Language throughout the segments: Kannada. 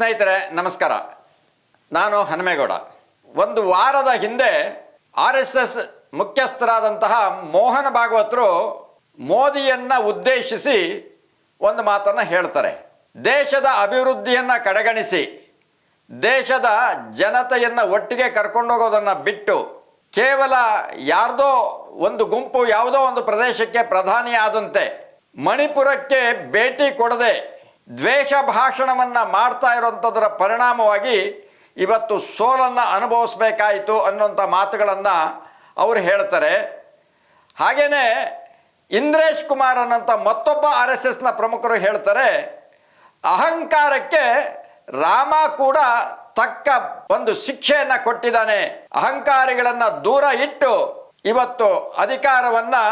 ಸ್ನೇಹಿತರೆ, ನಮಸ್ಕಾರ. ನಾನು ಹನುಮೇಗೌಡ. ಒಂದು ವಾರದ ಹಿಂದೆ ಆರ್ ಎಸ್ ಎಸ್ ಮುಖ್ಯಸ್ಥರಾದಂತಹ ಮೋಹನ ಭಾಗವತರು ಮೋದಿಯನ್ನು ಉದ್ದೇಶಿಸಿ ಒಂದು ಮಾತನ್ನು ಹೇಳ್ತಾರೆ. ದೇಶದ ಅಭಿವೃದ್ಧಿಯನ್ನು ಕಡೆಗಣಿಸಿ, ದೇಶದ ಜನತೆಯನ್ನು ಒಟ್ಟಿಗೆ ಕರ್ಕೊಂಡೋಗೋದನ್ನು ಬಿಟ್ಟು ಕೇವಲ ಯಾರ್ದೋ ಒಂದು ಗುಂಪು, ಯಾವುದೋ ಒಂದು ಪ್ರದೇಶಕ್ಕೆ ಪ್ರಧಾನಿ ಆದಂತೆ ಮಣಿಪುರಕ್ಕೆ ಭೇಟಿ ಕೊಡದೆ ದ್ವೇಷ ಭಾಷಣವನ್ನು ಮಾಡ್ತಾ ಇರೋಂಥದ್ರ ಪರಿಣಾಮವಾಗಿ ಇವತ್ತು ಸೋಲನ್ನು ಅನುಭವಿಸ್ಬೇಕಾಯಿತು ಅನ್ನೋಂಥ ಮಾತುಗಳನ್ನು ಅವರು ಹೇಳ್ತಾರೆ. ಹಾಗೆಯೇ ಇಂದ್ರೇಶ್ ಕುಮಾರ್ ಅನ್ನೋಂಥ ಮತ್ತೊಬ್ಬ ಆರ್ ಎಸ್ ಎಸ್ನ ಪ್ರಮುಖರು ಹೇಳ್ತಾರೆ, ಅಹಂಕಾರಕ್ಕೆ ರಾಮ ಕೂಡ ತಕ್ಕ ಒಂದು ಶಿಕ್ಷೆಯನ್ನು ಕೊಟ್ಟಿದ್ದಾನೆ. ಅಹಂಕಾರಿಗಳನ್ನು ದೂರ ಇಟ್ಟು ಇವತ್ತು ಅಧಿಕಾರವನ್ನು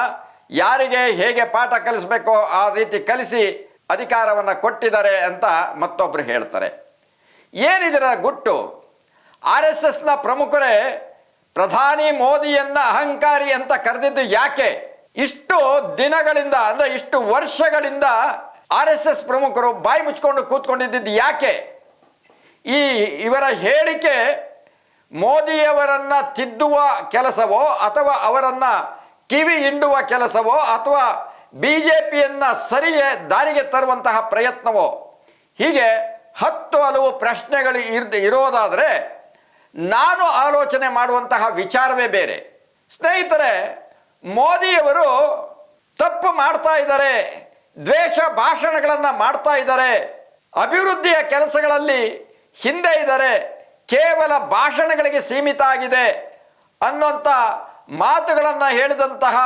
ಯಾರಿಗೆ ಹೇಗೆ ಪಾಠ ಕಲಿಸಬೇಕೋ ಆ ರೀತಿ ಕಲಿಸಿ ಅಧಿಕಾರವನ್ನು ಕೊಟ್ಟಿದ್ದಾರೆ ಅಂತ ಮತ್ತೊಬ್ಬರು ಹೇಳ್ತಾರೆ. ಏನಿದರ ಗುಟ್ಟು? ಆರ್ ಎಸ್ ಎಸ್ನ ಪ್ರಮುಖರೇ ಪ್ರಧಾನಿ ಮೋದಿಯನ್ನ ಅಹಂಕಾರಿ ಅಂತ ಕರೆದಿದ್ದು ಯಾಕೆ? ಇಷ್ಟು ದಿನಗಳಿಂದ ಅಂದ್ರೆ ಇಷ್ಟು ವರ್ಷಗಳಿಂದ ಆರ್ ಎಸ್ ಎಸ್ ಪ್ರಮುಖರು ಬಾಯಿ ಮುಚ್ಕೊಂಡು ಕೂತ್ಕೊಂಡಿದ್ದು ಯಾಕೆ? ಈ ಇವರ ಹೇಳಿಕೆ ಮೋದಿಯವರನ್ನ ತಿದ್ದುವ ಕೆಲಸವೋ ಅಥವಾ ಅವರನ್ನ ಕಿವಿ ಹಿಂಡುವ ಕೆಲಸವೋ ಅಥವಾ ಬಿ ಜೆ ಪಿಯನ್ನ ಸರಿಯೇ ದಾರಿಗೆ ತರುವಂತಹ ಪ್ರಯತ್ನವೋ? ಹೀಗೆ ಹತ್ತು ಹಲವು ಪ್ರಶ್ನೆಗಳು ಇರ್ದ ಇರೋದಾದರೆ ನಾನು ಆಲೋಚನೆ ಮಾಡುವಂತಹ ವಿಚಾರವೇ ಬೇರೆ. ಸ್ನೇಹಿತರೆ, ಮೋದಿಯವರು ತಪ್ಪು ಮಾಡ್ತಾ ಇದ್ದಾರೆ, ದ್ವೇಷ ಭಾಷಣಗಳನ್ನು ಮಾಡ್ತಾ ಇದ್ದಾರೆ, ಅಭಿವೃದ್ಧಿಯ ಕೆಲಸಗಳಲ್ಲಿ ಹಿಂದೆ ಇದ್ದಾರೆ, ಕೇವಲ ಭಾಷಣಗಳಿಗೆ ಸೀಮಿತ ಆಗಿದೆ ಅನ್ನುವಂಥ ಮಾತುಗಳನ್ನು ಹೇಳಿದಂತಹ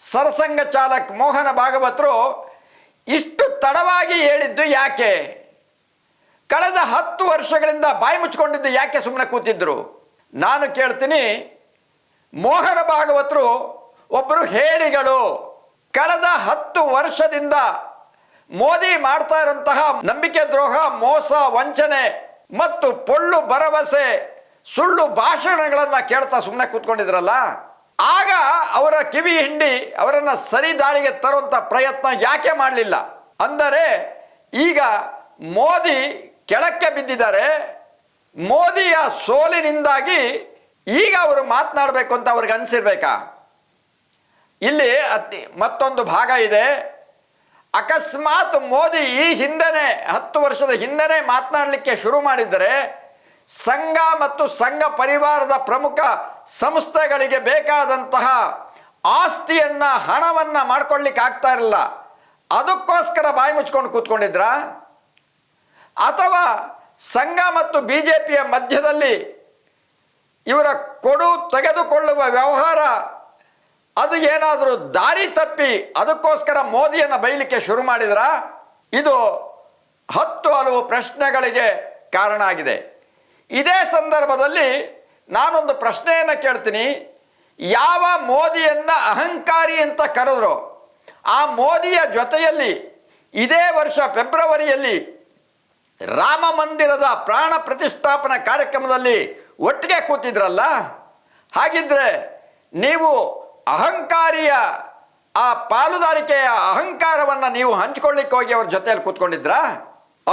ಸರಸಂಘ ಚಾಲಕ್ ಮೋಹನ ಭಾಗವತರು ಇಷ್ಟು ತಡವಾಗಿ ಹೇಳಿದ್ದು ಯಾಕೆ? ಕಳೆದ ಹತ್ತು ವರ್ಷಗಳಿಂದ ಬಾಯಿ ಮುಚ್ಚಿಕೊಂಡಿದ್ದು ಯಾಕೆ ಸುಮ್ಮನೆ ಕೂತಿದ್ರು? ನಾನು ಕೇಳ್ತೀನಿ, ಮೋಹನ ಭಾಗವತರು ಒಬ್ಬರು ಹೇಳಿಗಳು. ಕಳೆದ ಹತ್ತು ವರ್ಷದಿಂದ ಮೋದಿ ಮಾಡ್ತಾ ಇರುವಂತಹ ನಂಬಿಕೆ, ದ್ರೋಹ, ಮೋಸ, ವಂಚನೆ ಮತ್ತು ಪೊಳ್ಳು ಭರವಸೆ, ಸುಳ್ಳು ಭಾಷಣಗಳನ್ನು ಕೇಳ್ತಾ ಸುಮ್ಮನೆ ಕೂತ್ಕೊಂಡಿದ್ರಲ್ಲ? ಆಗ ಅವರ ಕಿವಿ ಹಿಂಡಿ ಅವರನ್ನ ಸರಿ ದಾರಿಗೆ ತರುವಂತ ಪ್ರಯತ್ನ ಯಾಕೆ ಮಾಡಲಿಲ್ಲ? ಅಂದರೆ ಈಗ ಮೋದಿ ಕೆಳಕ್ಕೆ ಬಿದ್ದಿದ್ದಾರೆ. ಮೋದಿಯ ಸೋಲಿನಿಂದಾಗಿ ಈಗ ಅವರು ಮಾತನಾಡಬೇಕು ಅಂತ ಅವ್ರಿಗೆ ಅನಿಸಿರ್ಬೇಕಾ? ಇಲ್ಲಿ ಅತಿ ಮತ್ತೊಂದು ಭಾಗ ಇದೆ. ಅಕಸ್ಮಾತ್ ಮೋದಿ ಈ ಹಿಂದೆನೆ ಹತ್ತು ವರ್ಷದ ಹಿಂದೆನೆ ಮಾತನಾಡಲಿಕ್ಕೆ ಶುರು ಮಾಡಿದರೆ ಸಂಘ ಮತ್ತು ಸಂಘ ಪರಿವಾರದ ಪ್ರಮುಖ ಸಂಸ್ಥೆಗಳಿಗೆ ಬೇಕಾದಂತಹ ಆಸ್ತಿಯನ್ನ, ಹಣವನ್ನ ಮಾಡ್ಕೊಳ್ಳಿಕ್ಕೆ ಆಗ್ತಾ ಇರಲಿಲ್ಲ. ಅದಕ್ಕೋಸ್ಕರ ಬಾಯಿ ಮುಚ್ಕೊಂಡು ಕೂತ್ಕೊಂಡಿದ್ರ? ಅಥವಾ ಸಂಘ ಮತ್ತು ಬಿ ಜೆ ಪಿಯ ಮಧ್ಯದಲ್ಲಿ ಇವರ ಕೊಡು ತೆಗೆದುಕೊಳ್ಳುವ ವ್ಯವಹಾರ, ಅದು ಏನಾದರೂ ದಾರಿ ತಪ್ಪಿ ಅದಕ್ಕೋಸ್ಕರ ಮೋದಿಯನ್ನು ಬೈಲಿಕ್ಕೆ ಶುರು ಮಾಡಿದ್ರ? ಇದು ಹತ್ತು ಹಲವು ಪ್ರಶ್ನೆಗಳಿಗೆ ಕಾರಣ ಆಗಿದೆ. ಇದೇ ಸಂದರ್ಭದಲ್ಲಿ ನಾನೊಂದು ಪ್ರಶ್ನೆಯನ್ನು ಕೇಳ್ತೀನಿ. ಯಾವ ಮೋದಿಯನ್ನು ಅಹಂಕಾರಿ ಅಂತ ಕರೆದ್ರು? ಆ ಮೋದಿಯ ಜೊತೆಯಲ್ಲಿ ಇದೇ ವರ್ಷ ಫೆಬ್ರವರಿಯಲ್ಲಿ ರಾಮ ಮಂದಿರದ ಪ್ರಾಣ ಪ್ರತಿಷ್ಠಾಪನಾ ಕಾರ್ಯಕ್ರಮದಲ್ಲಿ ಒಟ್ಟಿಗೆ ಕೂತಿದ್ರಲ್ಲ? ಹಾಗಿದ್ರೆ ನೀವು ಅಹಂಕಾರಿಯ, ಆ ಪಾಲುದಾರಿಕೆಯ ಅಹಂಕಾರವನ್ನು ನೀವು ಹಂಚ್ಕೊಳ್ಳಿಕ್ಕೆ ಹೋಗಿ ಅವ್ರ ಜೊತೆಯಲ್ಲಿ ಕೂತ್ಕೊಂಡಿದ್ರಾ?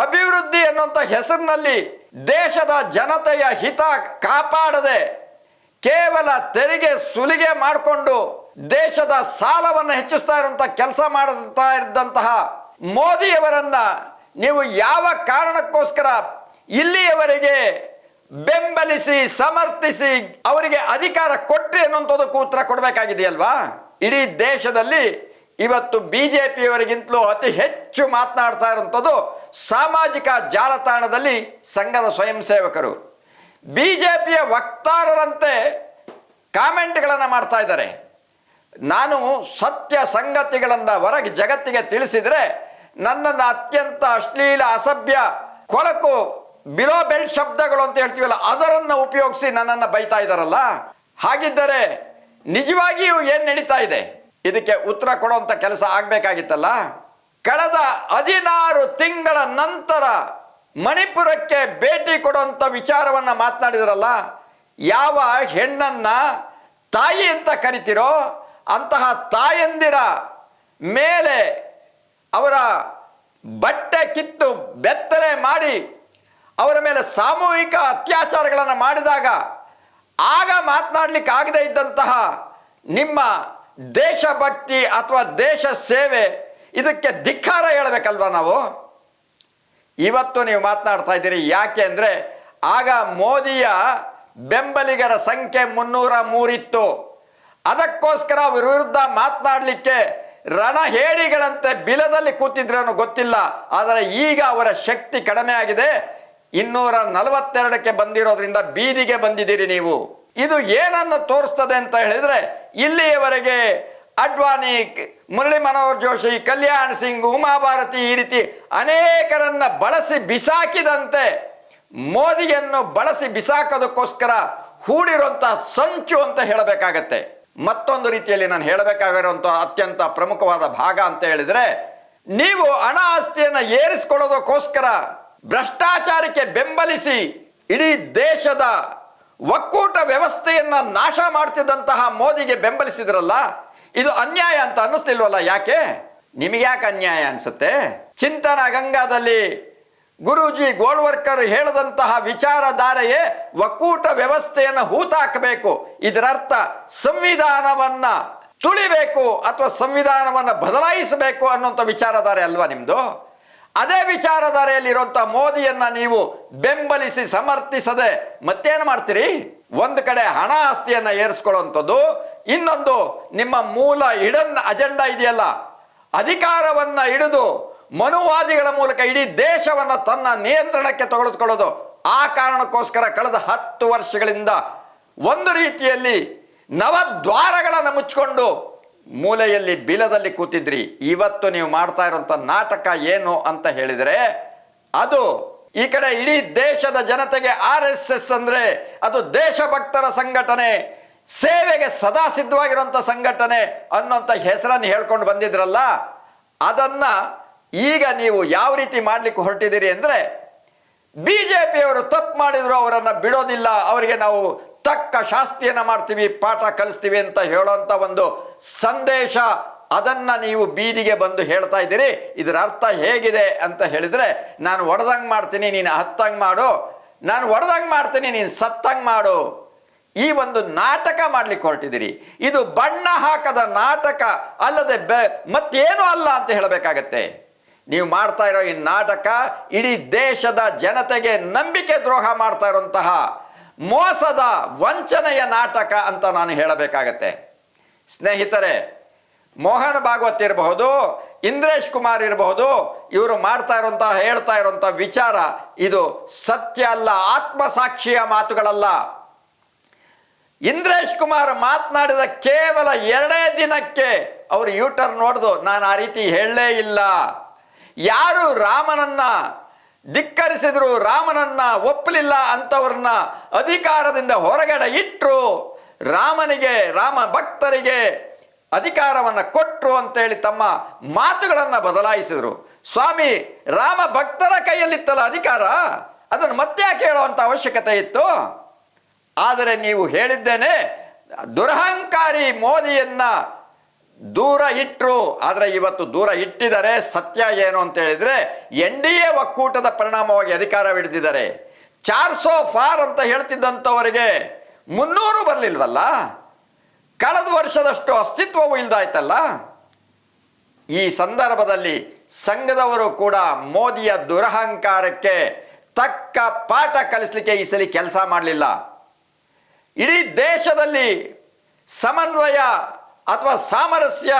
ಅಭಿವೃದ್ಧಿ ಅನ್ನುವಂಥ ಹೆಸರಿನಲ್ಲಿ ದೇಶದ ಜನತೆಯ ಹಿತ ಕಾಪಾಡದೆ ಕೇವಲ ತೆರಿಗೆ ಸುಲಿಗೆ ಮಾಡಿಕೊಂಡು ದೇಶದ ಸಾಲವನ್ನು ಹೆಚ್ಚಿಸ್ತಾ ಇರುವಂತ ಕೆಲಸ ಮಾಡುತ್ತಾ ಇದ್ದಂತಹ ಮೋದಿಯವರನ್ನ ನೀವು ಯಾವ ಕಾರಣಕ್ಕೋಸ್ಕರ ಇಲ್ಲಿಯವರೆಗೆ ಬೆಂಬಲಿಸಿ, ಸಮರ್ಥಿಸಿ ಅವರಿಗೆ ಅಧಿಕಾರ ಕೊಟ್ಟರೆ ಅನ್ನುವಂಥದಕ್ಕೂ ಉತ್ತರ ಕೊಡಬೇಕಾಗಿದೆಯಲ್ವಾ? ಇಡೀ ದೇಶದಲ್ಲಿ ಇವತ್ತು ಬಿ ಜೆ ಪಿಯವರಿಗಿಂತಲೂ ಅತಿ ಹೆಚ್ಚು ಮಾತನಾಡ್ತಾ ಇರುವಂಥದ್ದು ಸಾಮಾಜಿಕ ಜಾಲತಾಣದಲ್ಲಿ ಸಂಘದ ಸ್ವಯಂ ಸೇವಕರು. ಬಿ ಜೆ ಪಿಯ ವಕ್ತಾರರಂತೆ ಕಾಮೆಂಟ್ಗಳನ್ನು ಮಾಡ್ತಾ ಇದ್ದಾರೆ. ನಾನು ಸತ್ಯ ಸಂಗತಿಗಳನ್ನು ಹೊರಗೆ ಜಗತ್ತಿಗೆ ತಿಳಿಸಿದರೆ ನನ್ನನ್ನು ಅತ್ಯಂತ ಅಶ್ಲೀಲ, ಅಸಭ್ಯ, ಕೊಳಕು, ಬಿಲೋ ಬೆಲ್ಟ್ ಶಬ್ದಗಳು ಅಂತ ಹೇಳ್ತೀವಲ್ಲ, ಅದರನ್ನು ಉಪಯೋಗಿಸಿ ನನ್ನನ್ನು ಬೈತಾ ಇದ್ದಾರಲ್ಲ? ಹಾಗಿದ್ದರೆ ನಿಜವಾಗಿಯೂ ಏನು ನಡೀತಾ ಇದೆ? ಇದಕ್ಕೆ ಉತ್ತರ ಕೊಡುವಂಥ ಕೆಲಸ ಆಗಬೇಕಾಗಿತ್ತಲ್ಲ? ಕಳೆದ ಹದಿನಾರು ತಿಂಗಳ ನಂತರ ಮಣಿಪುರಕ್ಕೆ ಭೇಟಿ ಕೊಡುವಂಥ ವಿಚಾರವನ್ನು ಮಾತನಾಡಿದ್ರಲ್ಲ, ಯಾವ ಹೆಣ್ಣನ್ನ ತಾಯಿ ಅಂತ ಕರಿತಿರೋ ಅಂತಹ ತಾಯಂದಿರ ಮೇಲೆ ಅವರ ಬಟ್ಟೆ ಕಿತ್ತು ಬೆತ್ತಲೆ ಮಾಡಿ ಅವರ ಮೇಲೆ ಸಾಮೂಹಿಕ ಅತ್ಯಾಚಾರಗಳನ್ನು ಮಾಡಿದಾಗ ಆಗ ಮಾತನಾಡಲಿಕ್ಕೆ ಆಗದೇ ಇದ್ದಂತಹ ನಿಮ್ಮ ದೇಶಭಕ್ತಿ ಅಥವಾ ದೇಶ ಸೇವೆ, ಇದಕ್ಕೆ ಧಿಕ್ಕಾರ ಹೇಳಬೇಕಲ್ವಾ ನಾವು? ಇವತ್ತು ನೀವು ಮಾತನಾಡ್ತಾ ಇದ್ದೀರಿ, ಯಾಕೆ ಅಂದರೆ ಆಗ ಮೋದಿಯ ಬೆಂಬಲಿಗರ ಸಂಖ್ಯೆ ಮುನ್ನೂರ ಮೂರಿತ್ತು. ಅದಕ್ಕೋಸ್ಕರ ಅವರ ವಿರುದ್ಧ ಮಾತನಾಡಲಿಕ್ಕೆ ರಣಹೇಡಿಗಳಂತೆ ಬಿಲದಲ್ಲಿ ಕೂತಿದ್ರೇನು ಗೊತ್ತಿಲ್ಲ. ಆದರೆ ಈಗ ಅವರ ಶಕ್ತಿ ಕಡಿಮೆ ಆಗಿದೆ. ಇನ್ನೂರ ನಲವತ್ತೆರಡಕ್ಕೆ ಬಂದಿರೋದ್ರಿಂದ ಬೀದಿಗೆ ಬಂದಿದ್ದೀರಿ ನೀವು. ಇದು ಏನನ್ನು ತೋರಿಸ್ತದೆ ಅಂತ ಹೇಳಿದರೆ, ಇಲ್ಲಿಯವರೆಗೆ ಅಡ್ವಾಣಿಕ್ ಮುರಳಿ ಮನೋಹರ್ ಜೋಶಿ, ಕಲ್ಯಾಣ್ ಸಿಂಗ್, ಉಮಾಭಾರತಿ ಈ ರೀತಿ ಅನೇಕರನ್ನ ಬಳಸಿ ಬಿಸಾಕಿದಂತೆ ಮೋದಿಯನ್ನು ಬಳಸಿ ಬಿಸಾಕೋದಕ್ಕೋಸ್ಕರ ಹೂಡಿರುವಂತಹ ಸಂಚು ಅಂತ ಹೇಳಬೇಕಾಗತ್ತೆ. ಮತ್ತೊಂದು ರೀತಿಯಲ್ಲಿ ನಾನು ಹೇಳಬೇಕಾಗಿರುವಂತಹ ಅತ್ಯಂತ ಪ್ರಮುಖವಾದ ಭಾಗ ಅಂತ ಹೇಳಿದ್ರೆ, ನೀವು ಹಣ ಆಸ್ತಿಯನ್ನು ಏರಿಸಿಕೊಳ್ಳೋದಕ್ಕೋಸ್ಕರ ಭ್ರಷ್ಟಾಚಾರಕ್ಕೆ ಬೆಂಬಲಿಸಿ ಇಡೀ ದೇಶದ ಒಕ್ಕೂಟ ವ್ಯವಸ್ಥೆಯನ್ನ ನಾಶ ಮಾಡ್ತಿದ್ದಂತಹ ಮೋದಿಗೆ ಬೆಂಬಲಿಸಿದ್ರಲ್ಲ, ಇದು ಅನ್ಯಾಯ ಅಂತ ಅನ್ನಿಸ್ತಿಲ್ವಲ್ಲ ಯಾಕೆ? ನಿಮಗೆ ಯಾಕೆ ಅನ್ಯಾಯ ಅನ್ಸುತ್ತೆ? ಚಿಂತನ ಗಂಗಾದಲ್ಲಿ ಗುರೂಜಿ ಗೋಳ್ವರ್ಕರ್ ಹೇಳದಂತಹ ವಿಚಾರಧಾರೆಯೇ ಒಕ್ಕೂಟ ವ್ಯವಸ್ಥೆಯನ್ನು ಹೂತಾಕಬೇಕು. ಇದರರ್ಥ ಸಂವಿಧಾನವನ್ನ ತುಳಿಬೇಕು ಅಥವಾ ಸಂವಿಧಾನವನ್ನು ಬದಲಾಯಿಸಬೇಕು ಅನ್ನುವಂಥ ವಿಚಾರಧಾರೆ ಅಲ್ವಾ ನಿಮ್ದು? ಅದೇ ವಿಚಾರಧಾರೆಯಲ್ಲಿರುವಂಥ ಮೋದಿಯನ್ನ ನೀವು ಬೆಂಬಲಿಸಿ ಸಮರ್ಥಿಸದೆ ಮತ್ತೇನು ಮಾಡ್ತೀರಿ? ಒಂದು ಕಡೆ ಹಣ ಆಸ್ತಿಯನ್ನ ಏರಿಸ್ಕೊಳ್ಳುವಂಥದ್ದು, ಇನ್ನೊಂದು ನಿಮ್ಮ ಮೂಲ ಹಿಡನ್ ಅಜೆಂಡಾ ಇದೆಯಲ್ಲ, ಅಧಿಕಾರವನ್ನ ಹಿಡಿದು ಮನುವಾದಿಗಳ ಮೂಲಕ ಇಡೀ ದೇಶವನ್ನ ತನ್ನ ನಿಯಂತ್ರಣಕ್ಕೆ ತೆಗೆದುಕೊಳ್ಳೋದು ಆ ಕಾರಣಕ್ಕೋಸ್ಕರ ಕಳೆದ ಹತ್ತು ವರ್ಷಗಳಿಂದ ಒಂದು ರೀತಿಯಲ್ಲಿ ನವದ್ವಾರಗಳನ್ನು ಮುಚ್ಚಿಕೊಂಡು ಮೂಲೆಯಲ್ಲಿ ಬಿಲದಲ್ಲಿ ಕೂತಿದ್ರಿ, ಇವತ್ತು ನೀವು ಮಾಡ್ತಾ ಇರುವಂತ ನಾಟಕ ಏನು ಅಂತ ಹೇಳಿದರೆ, ಅದು ಈ ಕಡೆ ಇಡೀ ದೇಶದ ಜನತೆಗೆ ಆರ್ ಎಸ್ ಎಸ್ ಅಂದ್ರೆ ಅದು ದೇಶಭಕ್ತರ ಸಂಘಟನೆ, ಸೇವೆಗೆ ಸದಾ ಸಿದ್ಧವಾಗಿರುವಂತ ಸಂಘಟನೆ ಅನ್ನೋಂಥ ಹೆಸರನ್ನು ಹೇಳ್ಕೊಂಡು ಬಂದಿದ್ರಲ್ಲ, ಅದನ್ನ ಈಗ ನೀವು ಯಾವ ರೀತಿ ಮಾಡ್ಲಿಕ್ಕೆ ಹೊರಟಿದ್ದೀರಿ ಅಂದ್ರೆ ಬಿಜೆಪಿಯವರು ತಪ್ಪು ಮಾಡಿದ್ರು, ಅವರನ್ನ ಬಿಡೋದಿಲ್ಲ, ಅವರಿಗೆ ನಾವು ತಕ್ಕ ಶಾಸ್ತಿಯನ್ನು ಮಾಡ್ತೀವಿ, ಪಾಠ ಕಲಿಸ್ತೀವಿ ಅಂತ ಹೇಳೋಂಥ ಒಂದು ಸಂದೇಶ ಅದನ್ನ ನೀವು ಬೀದಿಗೆ ಬಂದು ಹೇಳ್ತಾ ಇದ್ದೀರಿ. ಇದರ ಅರ್ಥ ಹೇಗಿದೆ ಅಂತ ಹೇಳಿದರೆ, ನಾನು ಒಡೆದಂಗೆ ಮಾಡ್ತೀನಿ, ನೀನು ಹತ್ತಂಗೆ ಮಾಡು. ನಾನು ಒಡೆದಂಗೆ ಮಾಡ್ತೀನಿ, ನೀನು ಸತ್ತಂಗೆ ಮಾಡು. ಈ ಒಂದು ನಾಟಕ ಮಾಡ್ಲಿಕ್ಕೆ ಹೊರಟಿದ್ದೀರಿ. ಇದು ಬಣ್ಣ ಹಾಕದ ನಾಟಕ ಅಲ್ಲದೆ ಬೆ, ಮತ್ತೇನು ಅಲ್ಲ ಅಂತ ಹೇಳಬೇಕಾಗತ್ತೆ. ನೀವು ಮಾಡ್ತಾ ಇರೋ ಈ ನಾಟಕ ಇಡೀ ದೇಶದ ಜನತೆಗೆ ನಂಬಿಕೆ ದ್ರೋಹ ಮಾಡ್ತಾ ಇರುವಂತಹ ಮೋಸದ ವಂಚನೆಯ ನಾಟಕ ಅಂತ ನಾನು ಹೇಳಬೇಕಾಗತ್ತೆ. ಸ್ನೇಹಿತರೆ, ಮೋಹನ ಭಾಗವತ್ ಇರಬಹುದು, ಇಂದ್ರೇಶ್ ಕುಮಾರ್ ಇರಬಹುದು, ಇವರು ಮಾಡ್ತಾ ಇರುವಂತಹ ಹೇಳ್ತಾ ಇರುವಂತಹ ವಿಚಾರ ಇದು ಸತ್ಯ ಅಲ್ಲ, ಆತ್ಮಸಾಕ್ಷಿಯ ಮಾತುಗಳಲ್ಲ. ಇಂದ್ರೇಶ್ ಕುಮಾರ್ ಮಾತನಾಡಿದ ಕೇವಲ ಎರಡೇ ದಿನಕ್ಕೆ ಅವರು ಯೂಟರ್ ನೋಡಿದು, ನಾನು ಆ ರೀತಿ ಹೇಳಲೇ ಇಲ್ಲ. ಯಾರು ರಾಮನನ್ನ ಧಿಕ್ಕರಿಸಿದ್ರು, ರಾಮನನ್ನ ಒಪ್ಪಲಿಲ್ಲ ಅಂತವ್ರನ್ನ ಅಧಿಕಾರದಿಂದ ಹೊರಗಡೆ ಇಟ್ಟರು ರಾಮನಿಗೆ, ರಾಮ ಭಕ್ತರಿಗೆ ಅಧಿಕಾರವನ್ನ ಕೊಟ್ಟರು ಅಂತೇಳಿ ತಮ್ಮ ಮಾತುಗಳನ್ನ ಬದಲಾಯಿಸಿದರು. ಸ್ವಾಮಿ, ರಾಮ ಭಕ್ತರ ಕೈಯಲ್ಲಿತ್ತಲ್ಲ ಅಧಿಕಾರ? ಅದನ್ನು ಮತ್ತೆ ಕೇಳುವಂಥ ಅವಶ್ಯಕತೆ ಇತ್ತು? ಆದರೆ ನೀವು ಹೇಳಿದ್ದೇನೆ, ದುರಹಂಕಾರಿ ಮೋದಿಯನ್ನ ದೂರ ಇಟ್ಟರು ಆದರೆ ಇವತ್ತು ದೂರ ಇಟ್ಟಿದ್ದಾರೆ. ಸತ್ಯ ಏನು ಅಂತ ಹೇಳಿದರೆ, ಎನ್ ಡಿ ಎ ಒಕ್ಕೂಟದ ಪರಿಣಾಮವಾಗಿ ಅಧಿಕಾರ ಹಿಡಿದಿದ್ದಾರೆ. ಚಾರ್ ಸೋ ಫಾರ್ ಅಂತ ಹೇಳ್ತಿದ್ದಂಥವರಿಗೆ ಮುನ್ನೂರು ಬರಲಿಲ್ವಲ್ಲ? ಕಳೆದ ವರ್ಷದಷ್ಟು ಅಸ್ತಿತ್ವವು ಇಲ್ದಾಯ್ತಲ್ಲ? ಈ ಸಂದರ್ಭದಲ್ಲಿ ಸಂಘದವರು ಕೂಡ ಮೋದಿಯ ದುರಹಂಕಾರಕ್ಕೆ ತಕ್ಕ ಪಾಠ ಕಲಿಸಲಿಕ್ಕೆ ಈ ಸಲ ಕೆಲಸ ಮಾಡಲಿಲ್ಲ. ಇಡೀ ದೇಶದಲ್ಲಿ ಸಮನ್ವಯ ಅಥವಾ ಸಾಮರಸ್ಯ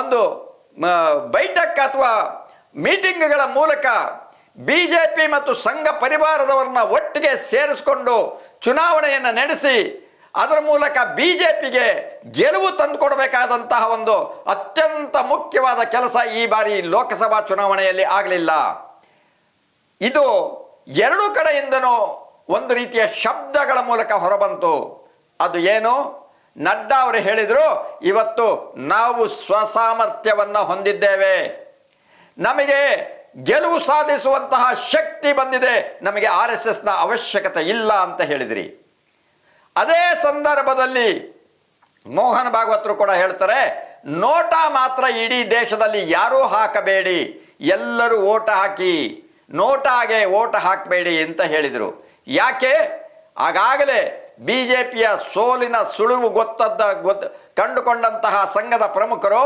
ಒಂದು ಬೈಠಕ್ ಅಥವಾ ಮೀಟಿಂಗ್ಗಳ ಮೂಲಕ ಬಿ ಜೆ ಪಿ ಮತ್ತು ಸಂಘ ಪರಿವಾರದವರನ್ನ ಒಟ್ಟಿಗೆ ಸೇರಿಸಿಕೊಂಡು ಚುನಾವಣೆಯನ್ನು ನಡೆಸಿ, ಅದರ ಮೂಲಕ ಬಿ ಜೆ ಪಿಗೆ ಗೆಲುವು ತಂದುಕೊಡಬೇಕಾದಂತಹ ಒಂದು ಅತ್ಯಂತ ಮುಖ್ಯವಾದ ಕೆಲಸ ಈ ಬಾರಿ ಲೋಕಸಭಾ ಚುನಾವಣೆಯಲ್ಲಿ ಆಗಲಿಲ್ಲ. ಇದು ಎರಡು ಕಡೆಯಿಂದನೂ ಒಂದು ರೀತಿಯ ಶಬ್ದಗಳ ಮೂಲಕ ಹೊರಬಂತು. ಅದು ಏನು? ನಡ್ಡಾ ಅವರು ಹೇಳಿದರು, ಇವತ್ತು ನಾವು ಸ್ವಸಾಮರ್ಥ್ಯವನ್ನು ಹೊಂದಿದ್ದೇವೆ. ನಮಗೆ ಗೆಲುವು ಸಾಧಿಸುವಂತಹ ಶಕ್ತಿ ಬಂದಿದೆ. ನಮಗೆ ಆರ್ ಎಸ್ ಎಸ್ನ ಅವಶ್ಯಕತೆ ಇಲ್ಲ ಅಂತ ಹೇಳಿದ್ರಿ. ಅದೇ ಸಂದರ್ಭದಲ್ಲಿ ಮೋಹನ್ ಭಾಗವತರು ಕೂಡ ಹೇಳ್ತಾರೆ, ನೋಟ ಮಾತ್ರ ಇಡೀ ದೇಶದಲ್ಲಿ ಯಾರೂ ಹಾಕಬೇಡಿ. ಎಲ್ಲರೂ ಓಟ ಹಾಕಿ, ನೋಟಾಗೆ ಓಟ ಹಾಕಬೇಡಿ ಅಂತ ಹೇಳಿದರು. ಯಾಕೆ? ಆಗಾಗಲೇ ಬಿ ಜೆ ಪಿಯ ಸೋಲಿನ ಸುಳಿವು ಗೊತ್ತದ್ದ ಗೊತ್ತ ಕಂಡುಕೊಂಡಂತಹ ಸಂಘದ ಪ್ರಮುಖರು,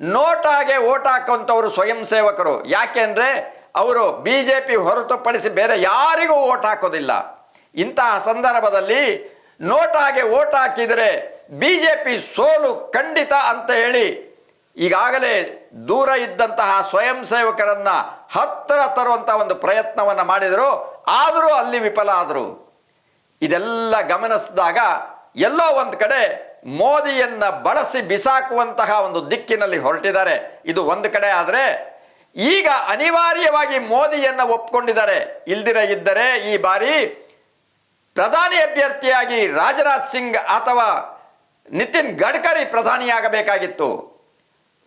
ನೋಟಾಗೆ ಓಟ್ ಹಾಕುವಂಥವರು ಸ್ವಯಂ ಸೇವಕರು. ಯಾಕೆಂದರೆ ಅವರು ಬಿ ಜೆ ಪಿ ಹೊರತುಪಡಿಸಿ ಬೇರೆ ಯಾರಿಗೂ ಓಟ್ ಹಾಕೋದಿಲ್ಲ. ಇಂತಹ ಸಂದರ್ಭದಲ್ಲಿ ನೋಟಾಗೆ ಓಟ್ ಹಾಕಿದರೆ ಬಿ ಜೆ ಪಿ ಸೋಲು ಖಂಡಿತ ಅಂತ ಹೇಳಿ ಈಗಾಗಲೇ ದೂರ ಇದ್ದಂತಹ ಸ್ವಯಂ ಸೇವಕರನ್ನು ಹತ್ತಿರ ತರುವಂಥ ಒಂದು ಪ್ರಯತ್ನವನ್ನು ಮಾಡಿದರು. ಆದರೂ ಅಲ್ಲಿ ವಿಫಲ ಆದರು. ಇದೆಲ್ಲ ಗಮನಿಸಿದಾಗ ಎಲ್ಲೋ ಒಂದು ಕಡೆ ಮೋದಿಯನ್ನ ಬಳಸಿ ಬಿಸಾಕುವಂತಹ ಒಂದು ದಿಕ್ಕಿನಲ್ಲಿ ಹೊರಟಿದ್ದಾರೆ. ಇದು ಒಂದು ಕಡೆ ಆದರೆ ಈಗ ಅನಿವಾರ್ಯವಾಗಿ ಮೋದಿಯನ್ನ ಒಪ್ಕೊಂಡಿದ್ದಾರೆ. ಇಲ್ದಿರ ಇದ್ದರೆ ಈ ಬಾರಿ ಪ್ರಧಾನಿ ಅಭ್ಯರ್ಥಿಯಾಗಿ ರಾಜನಾಥ್ ಸಿಂಗ್ ಅಥವಾ ನಿತಿನ್ ಗಡ್ಕರಿ ಪ್ರಧಾನಿಯಾಗಬೇಕಾಗಿತ್ತು.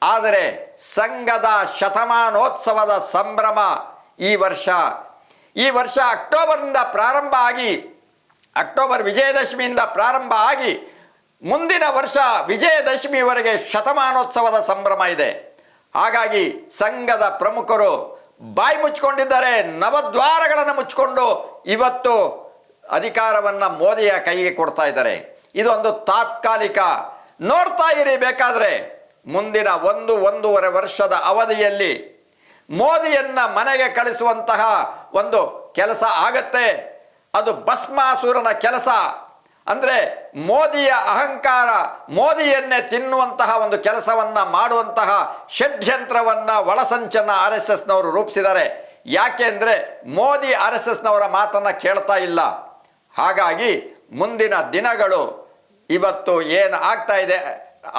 ಆದರೆ ಸಂಘದ ಶತಮಾನೋತ್ಸವದ ಸಂಭ್ರಮ ಈ ವರ್ಷ. ಈ ವರ್ಷ ಅಕ್ಟೋಬರ್ನಿಂದ ಪ್ರಾರಂಭ ಆಗಿ ಅಕ್ಟೋಬರ್ ವಿಜಯದಶಮಿಯಿಂದ ಪ್ರಾರಂಭ ಆಗಿ ಮುಂದಿನ ವರ್ಷ ವಿಜಯದಶಮಿವರೆಗೆ ಶತಮಾನೋತ್ಸವದ ಸಂಭ್ರಮ ಇದೆ. ಹಾಗಾಗಿ ಸಂಘದ ಪ್ರಮುಖರು ಬಾಯಿ ಮುಚ್ಚಿಕೊಂಡಿದ್ದಾರೆ. ನವದ್ವಾರಗಳನ್ನು ಮುಚ್ಚಿಕೊಂಡು ಇವತ್ತು ಅಧಿಕಾರವನ್ನು ಮೋದಿಯ ಕೈಗೆ ಕೊಡ್ತಾ ಇದ್ದಾರೆ. ಇದೊಂದು ತಾತ್ಕಾಲಿಕ ನೋಡ್ತಾ ಇರಿ ಬೇಕಾದರೆ ಮುಂದಿನ ಒಂದು ಒಂದೂವರೆ ವರ್ಷದ ಅವಧಿಯಲ್ಲಿ ಮೋದಿಯನ್ನು ಮನೆಗೆ ಕಳಿಸುವಂತಹ ಒಂದು ಕೆಲಸ ಆಗತ್ತೆ. ಅದು ಭಸ್ಮಾಸುರನ ಕೆಲಸ. ಅಂದರೆ ಮೋದಿಯ ಅಹಂಕಾರ, ಮೋದಿಯನ್ನೇ ತಿನ್ನುವಂತಹ ಒಂದು ಕೆಲಸವನ್ನ ಮಾಡುವಂತಹ ಷಡ್ಯಂತ್ರವನ್ನು ಒಳಸಂಚನ ಆರ್ ಎಸ್ ಎಸ್ನವರು ರೂಪಿಸಿದ್ದಾರೆ. ಯಾಕೆ ಅಂದರೆ ಮೋದಿ ಆರ್ ಎಸ್ ಎಸ್ನವರ ಮಾತನ್ನು ಕೇಳ್ತಾ ಇಲ್ಲ. ಹಾಗಾಗಿ ಮುಂದಿನ ದಿನಗಳು ಇವತ್ತು ಏನು ಆಗ್ತಾ ಇದೆ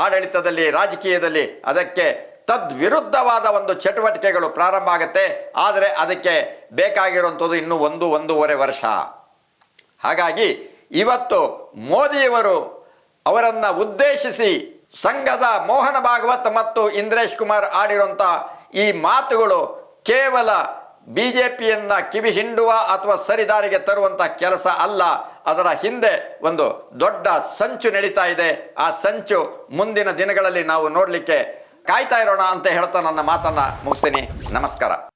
ಆಡಳಿತದಲ್ಲಿ, ರಾಜಕೀಯದಲ್ಲಿ, ಅದಕ್ಕೆ ತದ್ವಿರುದ್ಧವಾದ ಒಂದು ಚಟುವಟಿಕೆಗಳು ಪ್ರಾರಂಭ ಆಗುತ್ತೆ. ಆದರೆ ಅದಕ್ಕೆ ಬೇಕಾಗಿರುವಂಥದ್ದು ಇನ್ನೂ ಒಂದು, ಒಂದೂವರೆ ವರ್ಷ. ಹಾಗಾಗಿ ಇವತ್ತು ಮೋದಿಯವರು ಅವರನ್ನು ಉದ್ದೇಶಿಸಿ ಸಂಘದ ಮೋಹನ ಭಾಗವತ್ ಮತ್ತು ಇಂದ್ರೇಶ್ ಕುಮಾರ್ ಆಡಿರುವಂಥ ಈ ಮಾತುಗಳು ಕೇವಲ ಬಿ ಜೆ ಪಿಯನ್ನು ಕಿವಿ ಹಿಂಡುವ ಅಥವಾ ಸರಿದಾರಿಗೆ ತರುವಂಥ ಕೆಲಸ ಅಲ್ಲ. ಅದರ ಹಿಂದೆ ಒಂದು ದೊಡ್ಡ ಸಂಚು ನಡೀತಾ ಇದೆ. ಆ ಸಂಚು ಮುಂದಿನ ದಿನಗಳಲ್ಲಿ ನಾವು ನೋಡಲಿಕ್ಕೆ ಕಾಯ್ತಾ ಇರೋಣ ಅಂತ ಹೇಳ್ತಾ ನನ್ನ ಮಾತನ್ನು ಮುಗಿಸ್ತೀನಿ. ನಮಸ್ಕಾರ.